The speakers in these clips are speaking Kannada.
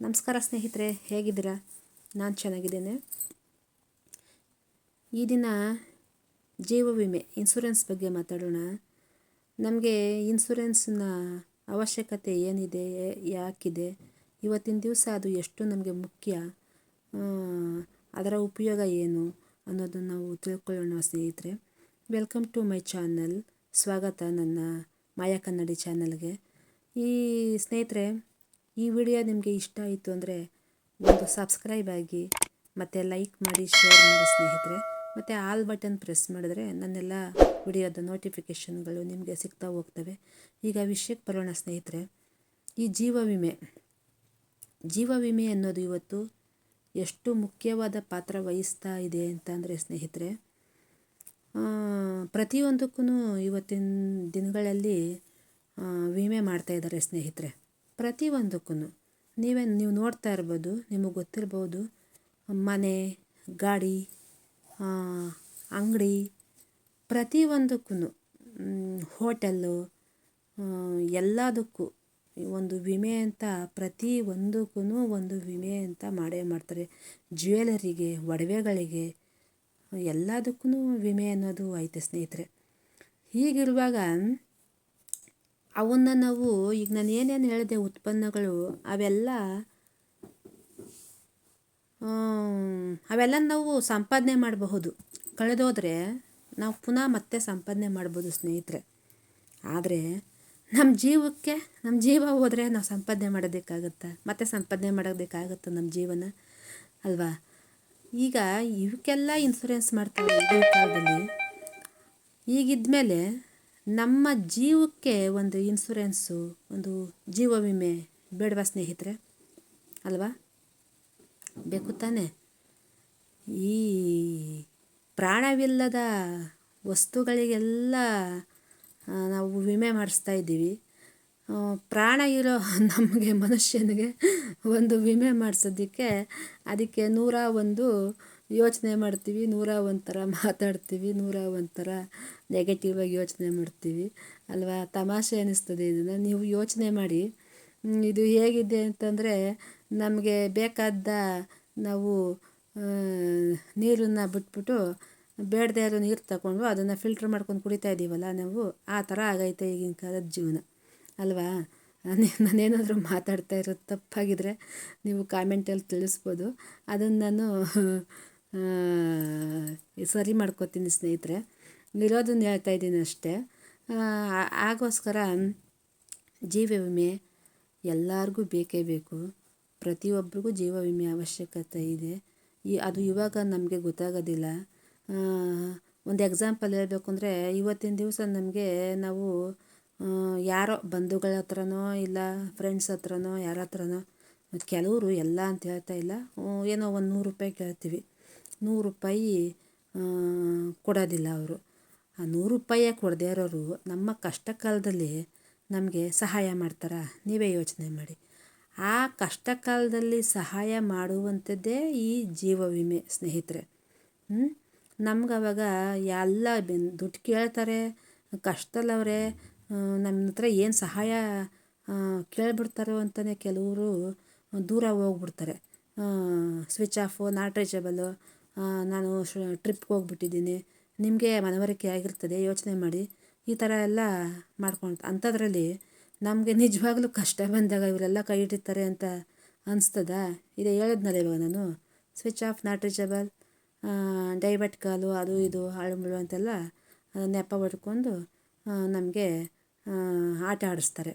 ನಮಸ್ಕಾರ ಸ್ನೇಹಿತರೆ, ಹೇಗಿದ್ದೀರಾ? ನಾನು ಚೆನ್ನಾಗಿದ್ದೇನೆ. ಈ ದಿನ ಜೀವ ವಿಮೆ ಇನ್ಸೂರೆನ್ಸ್ ಬಗ್ಗೆ ಮಾತಾಡೋಣ. ನಮಗೆ ಇನ್ಸೂರೆನ್ಸ್ನ ಅವಶ್ಯಕತೆ ಏನಿದೆ, ಯಾಕಿದೆ? ಇವತ್ತಿನ ದಿವಸ ಅದು ಎಷ್ಟು ನಮಗೆ ಮುಖ್ಯ? ಅದರ ಉಪಯೋಗ ಏನು ಅನ್ನೋದನ್ನು ನಾವು ತಿಳ್ಕೊಳ್ಳೋಣ ಸ್ನೇಹಿತರೆ. ವೆಲ್ಕಮ್ ಟು ಮೈ ಚಾನಲ್ ಸ್ವಾಗತ ನನ್ನ ಮಾಯಾ ಕನ್ನಡಿ ಚಾನಲ್ಗೆ ಈ ಸ್ನೇಹಿತರೆ ಈ ವಿಡಿಯೋ ನಿಮಗೆ ಇಷ್ಟ ಆಯಿತು ಅಂದರೆ ಒಂದು ಸಬ್ಸ್ಕ್ರೈಬ್ ಆಗಿ, ಮತ್ತು ಲೈಕ್ ಮಾಡಿ ಶೇರ್ ಮಾಡಿ ಸ್ನೇಹಿತರೆ. ಮತ್ತು ಆಲ್ ಬಟನ್ ಪ್ರೆಸ್ ಮಾಡಿದ್ರೆ ನನ್ನೆಲ್ಲ ವಿಡಿಯೋದ ನೋಟಿಫಿಕೇಷನ್ಗಳು ನಿಮಗೆ ಸಿಗ್ತಾ ಹೋಗ್ತವೆ. ಈಗ ವಿಷಯಕ್ಕೆ ಬರೋಣ ಸ್ನೇಹಿತರೆ. ಈ ಜೀವ ವಿಮೆ. ಜೀವ ವಿಮೆ ಅನ್ನೋದು ಇವತ್ತು ಎಷ್ಟು ಮುಖ್ಯವಾದ ಪಾತ್ರ ವಹಿಸ್ತಾ ಇದೆ ಅಂತಂದರೆ ಸ್ನೇಹಿತರೆ ಪ್ರತಿಯೊಂದಕ್ಕೂ ಇವತ್ತಿನ ದಿನಗಳಲ್ಲಿ ವಿಮೆ ಮಾಡ್ತಾಯಿದ್ದಾರೆ ಸ್ನೇಹಿತರೆ. ಪ್ರತಿಯೊಂದಕ್ಕೂ ನೀವೇ ನೀವು ನೋಡ್ತಾ ಇರ್ಬೋದು, ನಿಮಗೆ ಗೊತ್ತಿರ್ಬೋದು, ಮನೆ, ಗಾಡಿ ಅಂಗಡಿ ಪ್ರತಿಯೊಂದಕ್ಕೂ ಹೋಟೆಲ್ಲು ಎಲ್ಲದಕ್ಕೂ ಒಂದು ವಿಮೆ ಅಂತ ಪ್ರತಿ ಒಂದಕ್ಕೂ ಒಂದು ವಿಮೆ ಅಂತ ಮಾಡೇ ಮಾಡ್ತಾರೆ. ಜ್ಯುವೆಲರಿಗೆ, ಒಡವೆಗಳಿಗೆ ಎಲ್ಲದಕ್ಕೂ ವಿಮೆ ಅನ್ನೋದು ಐತೆ ಸ್ನೇಹಿತರೆ. ಹೀಗಿರುವಾಗ ಅವನ್ನ ನಾವು ಈಗ ನಾನು ಏನೇನು ಹೇಳಿದೆ ಉತ್ಪನ್ನಗಳು, ಅವೆಲ್ಲ ಅವೆಲ್ಲ ನಾವು ಸಂಪಾದನೆ ಮಾಡಬಹುದು. ಕಳೆದೋದ್ರೆ ನಾವು ಪುನಃ ಮತ್ತೆ ಸಂಪಾದನೆ ಮಾಡ್ಬೋದು ಸ್ನೇಹಿತರೆ. ಆದರೆ ನಮ್ಮ ಜೀವಕ್ಕೆ ನಮ್ಮ ಜೀವ ಹೋದರೆ ನಾವು ಸಂಪಾದನೆ ಮಾಡೋದಕ್ಕಾಗುತ್ತಾ ಮತ್ತೆ ಸಂಪಾದನೆ ಮಾಡೋದಕ್ಕಾಗುತ್ತಾ ನಮ್ಮ ಜೀವನ? ಅಲ್ವಾ? ಈಗ ಇವಕ್ಕೆಲ್ಲ ಇನ್ಸೂರೆನ್ಸ್ ಮಾಡ್ತಾರೆ ಕಾಲದಲ್ಲಿ. ಈಗಿದ್ಮೇಲೆ ನಮ್ಮ ಜೀವಕ್ಕೆ ಒಂದು ಇನ್ಸುರೆನ್ಸು ಒಂದು ಜೀವ ವಿಮೆ ಬೇಡವಾ ಸ್ನೇಹಿತರೆ? ಅಲ್ವಾ? ಬೇಕು ತಾನೆ. ಈ ಪ್ರಾಣವಿಲ್ಲದ ವಸ್ತುಗಳಿಗೆಲ್ಲ ನಾವು ವಿಮೆ ಮಾಡಿಸ್ತಾ ಇದ್ದೀವಿ. ಪ್ರಾಣ ಇರೋ ನಮಗೆ ಮನುಷ್ಯನಿಗೆ ಒಂದು ವಿಮೆ ಮಾಡಿಸೋದಕ್ಕೆ ಅದಕ್ಕೆ ನೂರ ಒಂದು ಯೋಚನೆ ಮಾಡ್ತೀವಿ, ನೂರ ಒಂಥರ ಥರ ಮಾತಾಡ್ತೀವಿ, ನೂರ ಒಂಥರ ಥರ ನೆಗೆಟಿವ್ ಆಗಿ ಯೋಚನೆ ಮಾಡ್ತೀವಿ. ಅಲ್ವಾ? ತಮಾಷೆ ಅನ್ನಿಸ್ತದೆ ಇದನ್ನು. ನೀವು ಯೋಚನೆ ಮಾಡಿ. ಇದು ಹೇಗಿದೆ ಅಂತಂದರೆ, ನಮಗೆ ಬೇಕಾದ ನಾವು ನೀರನ್ನು ಬಿಟ್ಬಿಟ್ಟು ಬೇಡದೇ ಇರೋ ನೀರು ತಗೊಂಡು ಅದನ್ನು ಫಿಲ್ಟ್ರ್ ಮಾಡ್ಕೊಂಡು ಕುಡಿತಾ ಇದ್ದೀವಲ್ಲ ನಾವು, ಆ ಥರ ಆಗೈತೆ ಈಗಿನ ಕಾಲದ ಜೀವನ. ಅಲ್ವಾ? ನಾನೇನಾದರೂ ಮಾತಾಡ್ತಾ ಇರೋದು ತಪ್ಪಾಗಿದ್ರೆ ನೀವು ಕಾಮೆಂಟಲ್ಲಿ ತಿಳಿಸ್ಬೋದು. ಅದನ್ನು ನಾನು ಸರಿ ಮಾಡ್ಕೋತೀನಿ ಸ್ನೇಹಿತರೆ. ಇರೋದನ್ನ ಹೇಳ್ತಾ ಇದ್ದೀನಿ ಅಷ್ಟೇ. ಆಗೋಸ್ಕರ ಜೀವ ವಿಮೆ ಎಲ್ಲರಿಗೂ ಬೇಕೇ ಬೇಕು. ಪ್ರತಿಯೊಬ್ಬರಿಗೂ ಜೀವ ವಿಮೆ ಅವಶ್ಯಕತೆ ಇದೆ. ಈ, ಅದು ಇವಾಗ ನಮಗೆ ಗೊತ್ತಾಗೋದಿಲ್ಲ. ಒಂದು ಎಕ್ಸಾಂಪಲ್ ಹೇಳಬೇಕು ಅಂದರೆ ಇವತ್ತಿನ ದಿವಸ ನಮಗೆ ನಾವು ಯಾರೋ ಬಂಧುಗಳ ಹತ್ರನೋ ಇಲ್ಲ ಫ್ರೆಂಡ್ಸ್ ಹತ್ರನೋ ಯಾರ ಹತ್ರನೋ, ಕೆಲವರು ಎಲ್ಲ ಅಂತ ಹೇಳ್ತಾ ಇಲ್ಲ. ಏನೋ ಒಂದು ನೂರು ರೂಪಾಯಿ ಕೇಳ್ತೀವಿ. ನೂರು ರೂಪಾಯಿ ಕೊಡೋದಿಲ್ಲ ಅವರು. ಆ ನೂರು ರೂಪಾಯೇ ಕೊಡದೇ ಇರೋರು ನಮ್ಮ ಕಷ್ಟ ಕಾಲದಲ್ಲಿ ನಮಗೆ ಸಹಾಯ ಮಾಡ್ತಾರಾ? ನೀವೇ ಯೋಚನೆ ಮಾಡಿ. ಆ ಕಷ್ಟ ಕಾಲದಲ್ಲಿ ಸಹಾಯ ಮಾಡುವಂಥದ್ದೇ ಈ ಜೀವ ವಿಮೆ, ಸ್ನೇಹಿತರೆ. ನಮ್ಗೆ ಅವಾಗ ಎಲ್ಲ ದುಡ್ಡು ಕೇಳ್ತಾರೆ, ಕಷ್ಟದಲ್ಲವ್ರೆ ನಮ್ಮ ಹತ್ರ ಏನು ಸಹಾಯ ಕೇಳಿಬಿಡ್ತಾರೋ ಅಂತಲೇ ಕೆಲವರು ದೂರ ಹೋಗ್ಬಿಡ್ತಾರೆ. ಸ್ವಿಚ್ ಆಫು ನಾಟ್ ನಾನು ಟ್ರಿಪ್ಗೆ ಹೋಗ್ಬಿಟ್ಟಿದ್ದೀನಿ. ನಿಮಗೆ ಮನವರಿಕೆ ಆಗಿರ್ತದೆ, ಯೋಚನೆ ಮಾಡಿ. ಈ ಥರ ಎಲ್ಲ ಮಾಡ್ಕೊಂಡು, ಅಂಥದ್ರಲ್ಲಿ ನಮಗೆ ನಿಜವಾಗ್ಲೂ ಕಷ್ಟ ಬಂದಾಗ ಇವರೆಲ್ಲ ಕೈ ಹಿಡಿತಾರೆ ಅಂತ ಅನಿಸ್ತದಾ? ಇದೆ ಹೇಳಿದ್ನಲ್ಲ ಇವಾಗ ನಾನು. Switch off not reachable divert call, ಅದು ಇದು, ಹಾಳು ಮುಳು ಅಂತೆಲ್ಲ ನೆಪ ನಮಗೆ ಆಟ ಆಡಿಸ್ತಾರೆ.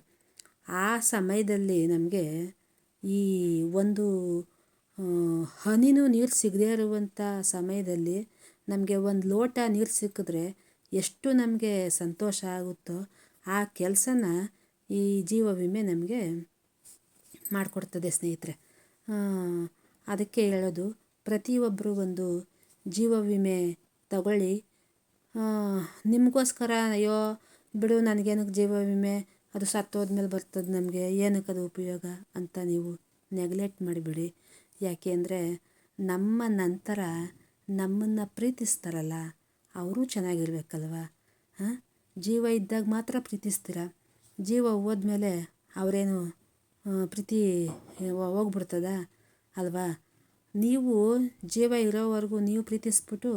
ಆ ಸಮಯದಲ್ಲಿ ನಮಗೆ ಈ ಒಂದು ಹನಿನೂ ನೀರು ಸಿಗದೇ ಇರುವಂಥ ಸಮಯದಲ್ಲಿ ನಮಗೆ ಒಂದು ಲೋಟ ನೀರು ಸಿಕ್ಕಿದ್ರೆ ಎಷ್ಟು ನಮಗೆ ಸಂತೋಷ ಆಗುತ್ತೋ ಆ ಕೆಲಸನ ಈ ಜೀವ ವಿಮೆ ನಮಗೆ ಮಾಡಿಕೊಡ್ತದೆ ಸ್ನೇಹಿತರೆ. ಅದಕ್ಕೆ ಹೇಳೋದು ಪ್ರತಿಯೊಬ್ಬರು ಒಂದು ಜೀವ ವಿಮೆ ತಗೊಳ್ಳಿ. ನಿಮಗೋಸ್ಕರ ಅಯ್ಯೋ ಬಿಡು ನನಗೇನಕ್ಕೆ ಜೀವ ವಿಮೆ, ಅದು ಸತ್ತೋದ್ಮೇಲೆ ಬರ್ತದೆ ನಮಗೆ ಏನಕ್ಕೆ ಅದು ಉಪಯೋಗ ಅಂತ ನೀವು ನೆಗ್ಲೆಕ್ಟ್ ಮಾಡಿಬಿಡಿ. ಯಾಕೆ ಅಂದರೆ ನಮ್ಮ ನಂತರ ನಮ್ಮನ್ನು ಪ್ರೀತಿಸ್ತಾರಲ್ಲ, ಅವರೂ ಚೆನ್ನಾಗಿರ್ಬೇಕಲ್ವ? ಹಾಂ? ಜೀವ ಇದ್ದಾಗ ಮಾತ್ರ ಪ್ರೀತಿಸ್ತೀರ? ಜೀವ ಹೋದ್ಮೇಲೆ ಅವರೇನು ಪ್ರೀತಿ ಹೋಗ್ಬಿಡ್ತದ? ಅಲ್ವಾ? ನೀವು ಜೀವ ಇರೋವರೆಗೂ ನೀವು ಪ್ರೀತಿಸ್ಬಿಟ್ಟು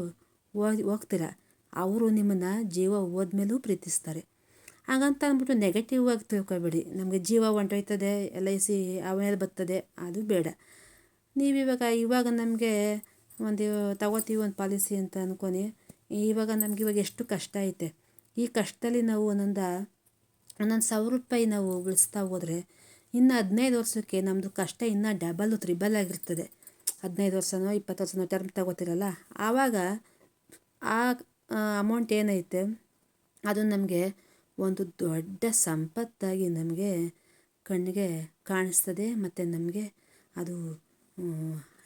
ಹೋಗಿ, ಹೋಗ್ತೀರ. ಅವರು ನಿಮ್ಮನ್ನು ಜೀವ ಹೋದ್ಮೇಲೂ ಪ್ರೀತಿಸ್ತಾರೆ. ಹಾಗಂತ ಅಂದ್ಬಿಟ್ಟು ನೆಗೆಟಿವ್ ಆಗಿ ತಿಳ್ಕೊಬೇಡಿ. ನಮಗೆ ಜೀವ ಹೊಂಟೋಯ್ತದೆ ಎಲ್ ಐ ಸಿ ಆಮೇಲೆ ಬರ್ತದೆ, ಅದು ಬೇಡ. ನೀವಿವಾಗ ಇವಾಗ ನಮಗೆ ಒಂದು ತಗೋತೀವಿ ಒಂದು ಪಾಲಿಸಿ ಅಂತ ಅಂದ್ಕೊನಿ ಇವಾಗ ನಮ್ಗೆ ಇವಾಗ ಎಷ್ಟು ಕಷ್ಟ ಐತೆ. ಈ ಕಷ್ಟದಲ್ಲಿ ನಾವು ಒಂದೊಂದು ಒಂದೊಂದು ಸಾವಿರ ರೂಪಾಯಿ ನಾವು ಉಳಿಸ್ತಾ ಹೋದರೆ ಇನ್ನು ಹದಿನೈದು ವರ್ಷಕ್ಕೆ ನಮ್ಮದು ಕಷ್ಟ ಇನ್ನೂ ಡಬಲ್ಲು ತ್ರಿಬಲ್ ಆಗಿರ್ತದೆ. ಹದಿನೈದು ವರ್ಷನೋ, ಇಪ್ಪತ್ತು ವರ್ಷನೋ ಟರ್ಮ್ ತಗೋತಿರಲ್ಲ? ಆವಾಗ ಆ ಅಮೌಂಟ್ ಏನೈತೆ? ಅದು ನಮಗೆ ಒಂದು ದೊಡ್ಡ ಸಂಪತ್ತಾಗಿ ನಮಗೆ ಕಣ್ಣಿಗೆ ಕಾಣಿಸ್ತದೆ. ಮತ್ತು ನಮಗೆ ಅದು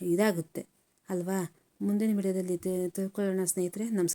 ಇದಾಗುತ್ತೆ. ಅಲ್ವಾ? ಮುಂದಿನ ವಿಡಿಯೋದಲ್ಲಿ ತಿಳ್ಕೊಳ್ಳೋಣ ಸ್ನೇಹಿತರೆ. ನಮಸ್